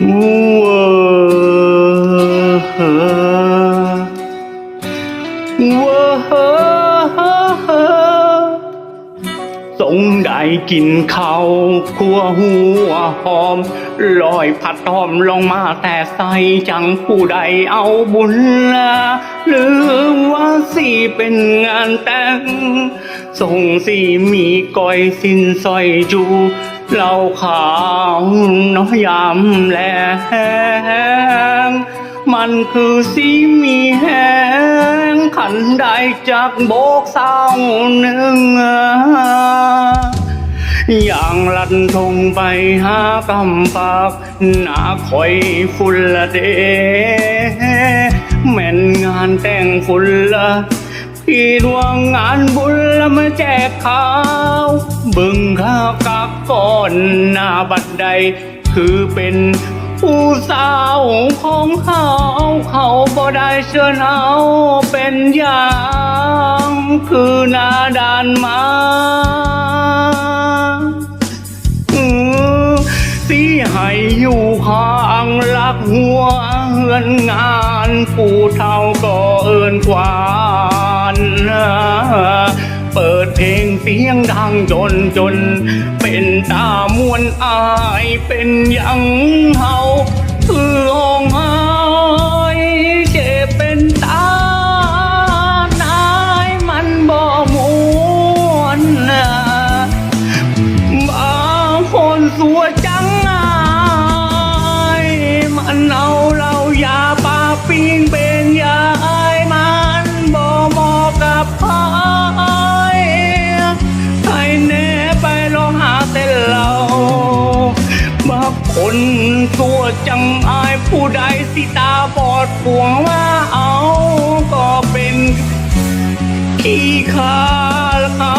สงได้กินข้าวคั่วหัวหอมลอยผัดหอมลงมาแต่ใสจังผู้ใดเอาบุญละหรือว่าสิเป็นงานแต่งส่งสีมีก้อยสินสอยจู เหล่าขาวน้อยยำแลงมันคือสีมีแหงขันได้จากโบกเศร้าหนึ่งอย่างลัดทงไปหากำปากหน้าคอยฝุ่นละเดแม่นงานแต่งฝุ่นละพี่ดวงงานบุญละมาแจกข้าว บึงข้าว ก่อนหน้าบัดใด คือเป็นผู้สาวของเขา เขาบ่ได้เชิญเอาเป็นอย่างคือหน้าด่านมาอืมสีให้อยู่ข้างลักหัวเฮือนงานผู้เท่าก็เอินกวาน เปิดเพลงเสียงดังจนจน เป็นตามวนอายเป็นยังเฮาคือห้องไห้เจ็บเป็นตานายมันบ่มวนนะบางคนสัวจังอายมันเอาเรายาปาปิงเป สังอายผู้ใดสิตาบอดปวงว่าเอาก็เป็นขี้ขาเขา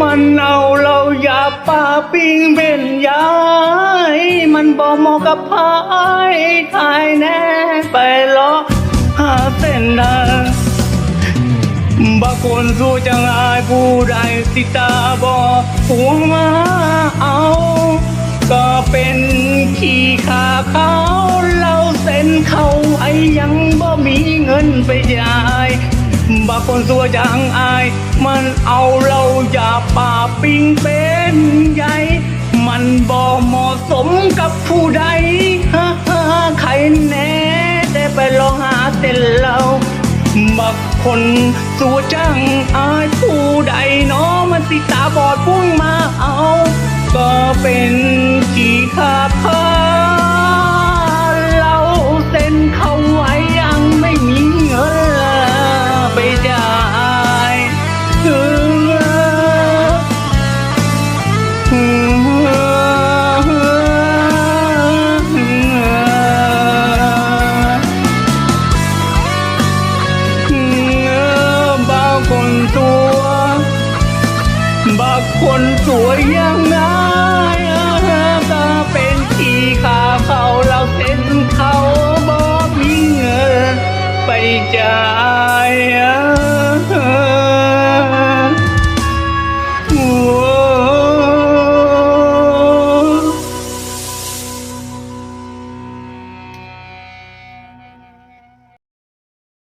มันเอาเราอย่าป่าปิ้งเป็นยาย มันบ่เหมาะกับพายทายแน่ไปเลาะหาเส้นทางบางคนสู้จังอายผู้ใดสิตาบอดหัวมาเอา ก็เป็นขี้ขาเขาเราเซ็นเขาไอ้ยังบ่มีเงินไปจ่าย บางคนสัวจังอาย มันเอาเราอย่าป่าปิงเป็นใหญ่ มันบ่เหมาะสมกับผู้ใดฮ่าฮ่าใครแน่ได้ไปลองหาเต้นเราบักคนสัวจังอายผู้ใดเนาะมันสิตาบอดพุ่งมาเอา ก็เป็นขี้ขาพา คนสวยยังนายตาเป็นขี้ขาเขาเราเส้นเขาบอกมีเงินไปจ่าย